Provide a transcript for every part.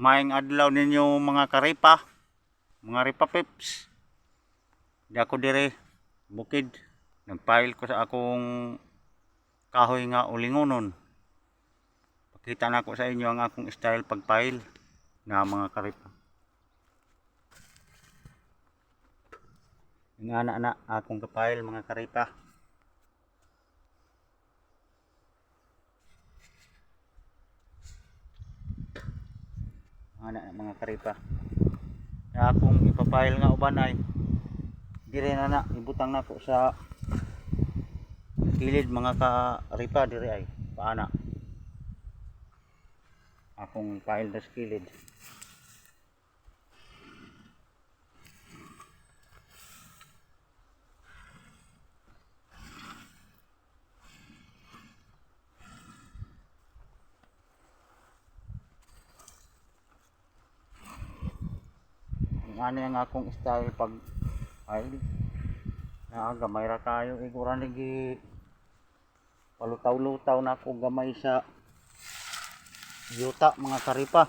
Maing adlaw ninyo mga karipa, mga ripa pips. Di ako dire bukid. Nagpile ko sa akong kahoy nga ulingonon. Pakita na ko sa inyo ang akong style pagpile na mga karipa. Nga na na akong kapile mga karipa. Ana mga karipa. Na akong ipapile nga uban ay dire na na ibutang nako sa kilid mga karipa dire ay paana. Akong file na sa kilid. Ano yung akong style pag ay na gamay ra kayo igura nigi palutaw-lutaw na ako gamay sa yuta mga karipa.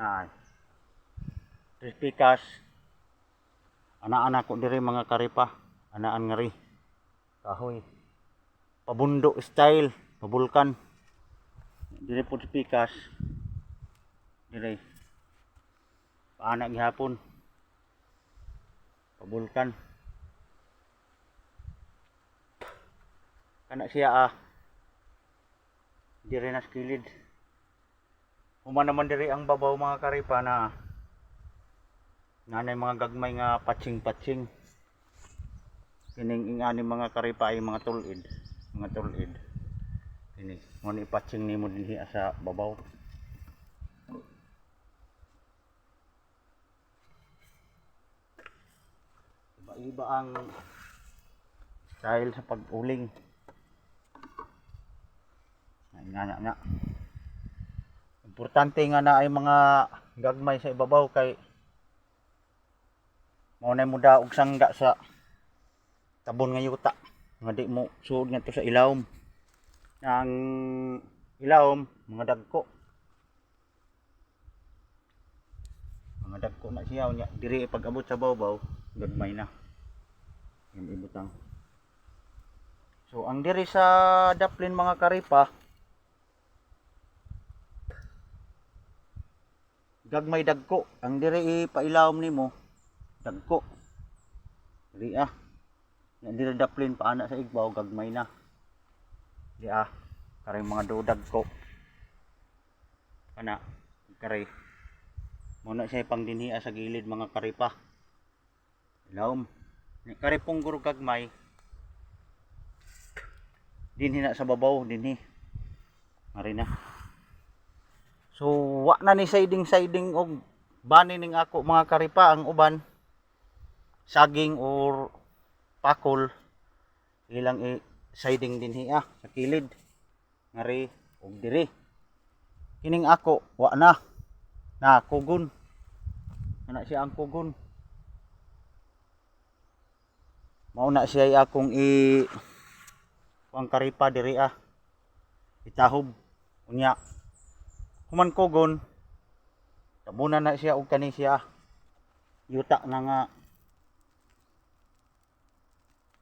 Ay. Crispy cash ana-ana ko diri mga karipa. Anaan nga ri. Kahoy. Pabundo style. Pabulkan. Diri po pikas. Diri. Paana gihapon. Pabulkan. Kana siya ah. Diri na skilid. Human naman diri ang babaw mga karipa na nanay mga gagmay nga patching-patching kining ingani mga karipa ay mga tulid. Mga tulid. Kini mo ni patching nimo dinhi sa babaw. Iba-iba ang style sa pag-uling. Nga nga nga. Importante nga na ay mga gagmay sa ibabaw kay mao na mo daog sangga sa tabon nga yuta. Nga di mo suod nga to sa ilawom ang ilawom mga dagko. Mga dagko na siya nya diri pag abot sa bawbaw gagmay na. Yung ibutang. So ang diri sa daplin mga karipa gagmay dagko. Ang diri ipailawom nimo dagko. Dili ah. Yan dili daplin paana sa igbaw gagmay na. Di ah. Karing mga dudag ko kana kare muna siya pang dinhi sa gilid mga karipa ilawom Ni kare pong guro gagmay. Dinhi na sa babaw dinhi. Mari na. So wa na ni siding siding og bani ning ako mga karipa ang uban saging or pakol. Ilang i siding din hiya sa kilid. Ngari og diri. Kining ako wa na. Na kugon. Ana siya ang kugon. Mao na siya akong i ang karipa diri ah. Itahob unya human kugon. Tabunan na siya og kani siya. Yuta na nga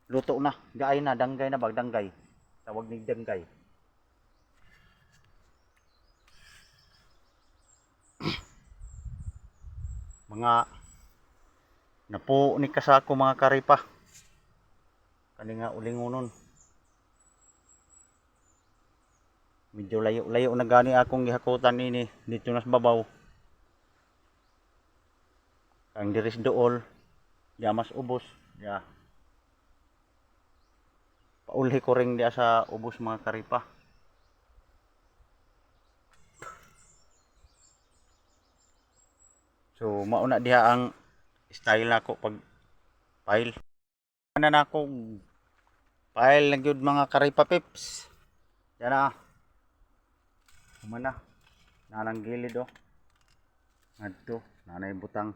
luto na. Gaay na. Danggay na bagdanggay tawag ni danggay. Mga napo ni kasako mga karipa. Kani nga ulingonon medyo layo layo na gani akong gihakutan ini dito na sa babaw. Ang diris dool ya mas ubos. Ya paulhi ko ring diya sa ubos mga karipa. So mauna diha ang style nako pag file na na akong file lang yun mga karipa pips yan na. Humana nanang gilid oh. Adto, nanay butang.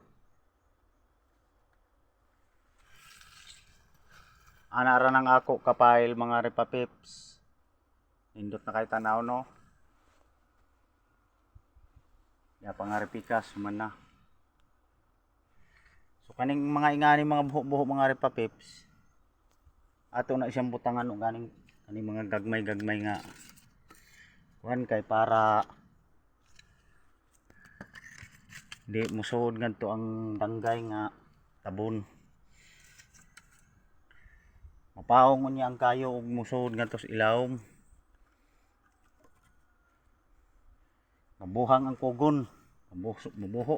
Ana ra nang ako kapail mga repapips. Nindot na kay tanaw no. Ya pangaripikas man na. So kaning mga ingani mga buho-buho mga repapips. Ato na siyang butangan og ganing kaning mga gagmay-gagmay nga. Kuan kay para di musuod ngadto ang danggay nga tabon mapawong niya ang kayo ug musuod ngadto sa ilawom mabuhang ang kugon. Mabuho, mabuho.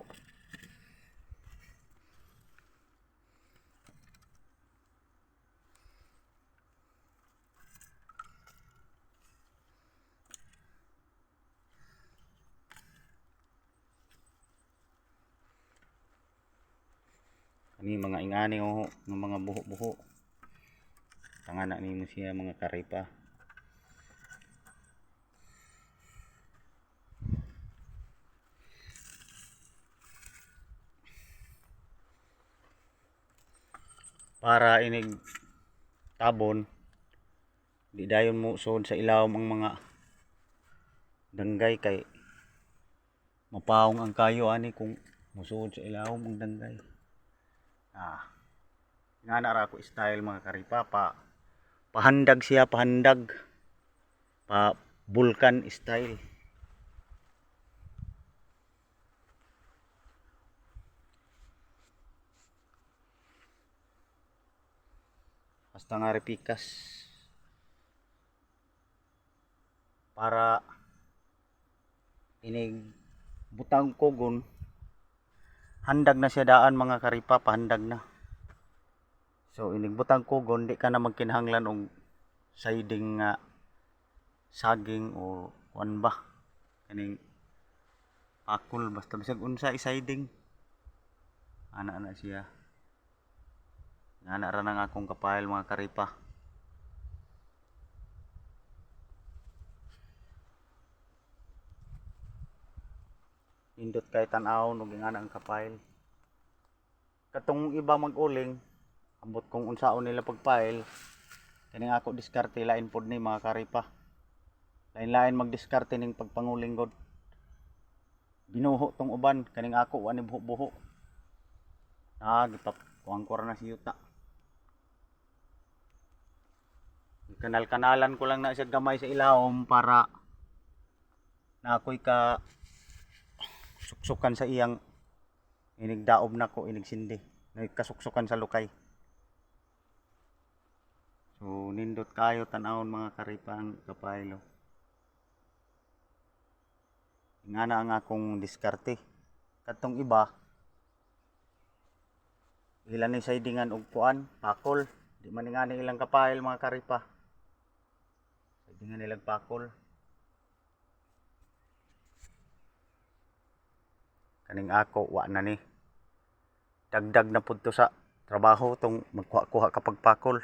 kani mga ingani oh, ng mga buho-buho tangana nimo siya mga karipa para inig tabon di dayon mo sud sa ilawom ang mga danggay kay mapawong ang kayo ani kung musuod sa ilawom ang danggay Ah. Nga na ra ko style mga karipa pa pahandag siya pahandag. Pa vulkan style. Basta nga repikas. Para inig butang kogon handag na siya daan mga karipa pahandag na so inigbutang kugon di ka na magkinahanglan og siding nga saging o kuan ba. Kaning akol basta bisag unsa i-siding ana na siya. Ana ra nang akong kapahil mga karipa. Indot kay tan-aw ug ingana ang kapail katong iba mag-uling ambot kung unsaon nila pagpail kani ako diskarte lain pod ni mga karipa. Lain-lain magdiskarte ning pagpanguling god. Binuho tong uban kaning ako ani buho-buho. Ah gipap kuang ra na si yuta. Kanal-kanalan ko lang na siya gamay sa ilawom para na ako'y ka suksukan sa iyang inigdaob na ko inigsindi. Nagkasuksukan sa lukay so nindot kayo tanawon mga karipang kapaylo nga na ang akong diskarte. Katong iba ilan ni sidingan og kuan pakol. Di man nga ni ilang kapayl mga karipa. Sidingan nilang pakol. Kaning ako wa na ni. Dagdag na pud to sa trabaho tong magkuha-kuha kapag pakol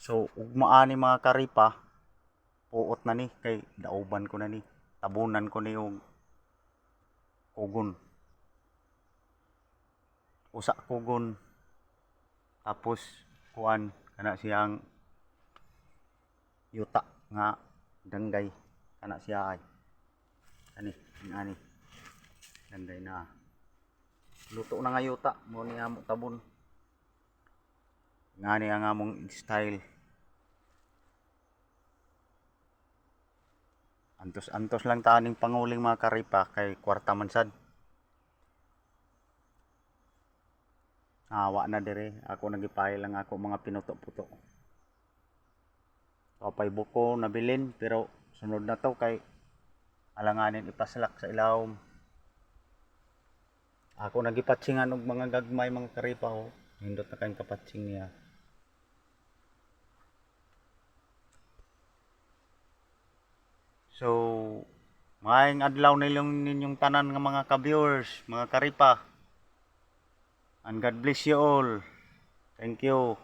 so ugmaan ni mga karipa puot na ni kay dauban ko na ni tabunan ko ni yung kugon. Usa kugon. Tapos kuan kana siyang yuta nga danggay kana siya ay ani ani danggay na. Luto na nga yuta mo ni amo tabon ngani ang among style antos antos lang taning panguling mga karipa kay kwarta man sad awa na dire ako nagipay lang ako mga pinuto-puto Papay buko nabilin pero sunod na to kay alanganin ipaslak sa ilawom. Ako nagipatsingan og mga gagmay mga karipa ko. Hindot na kayong kapatsing niya. So, maayong adlaw nilyong ninyong tanan nga mga ka-viewers, mga karipa. And God bless you all. Thank you.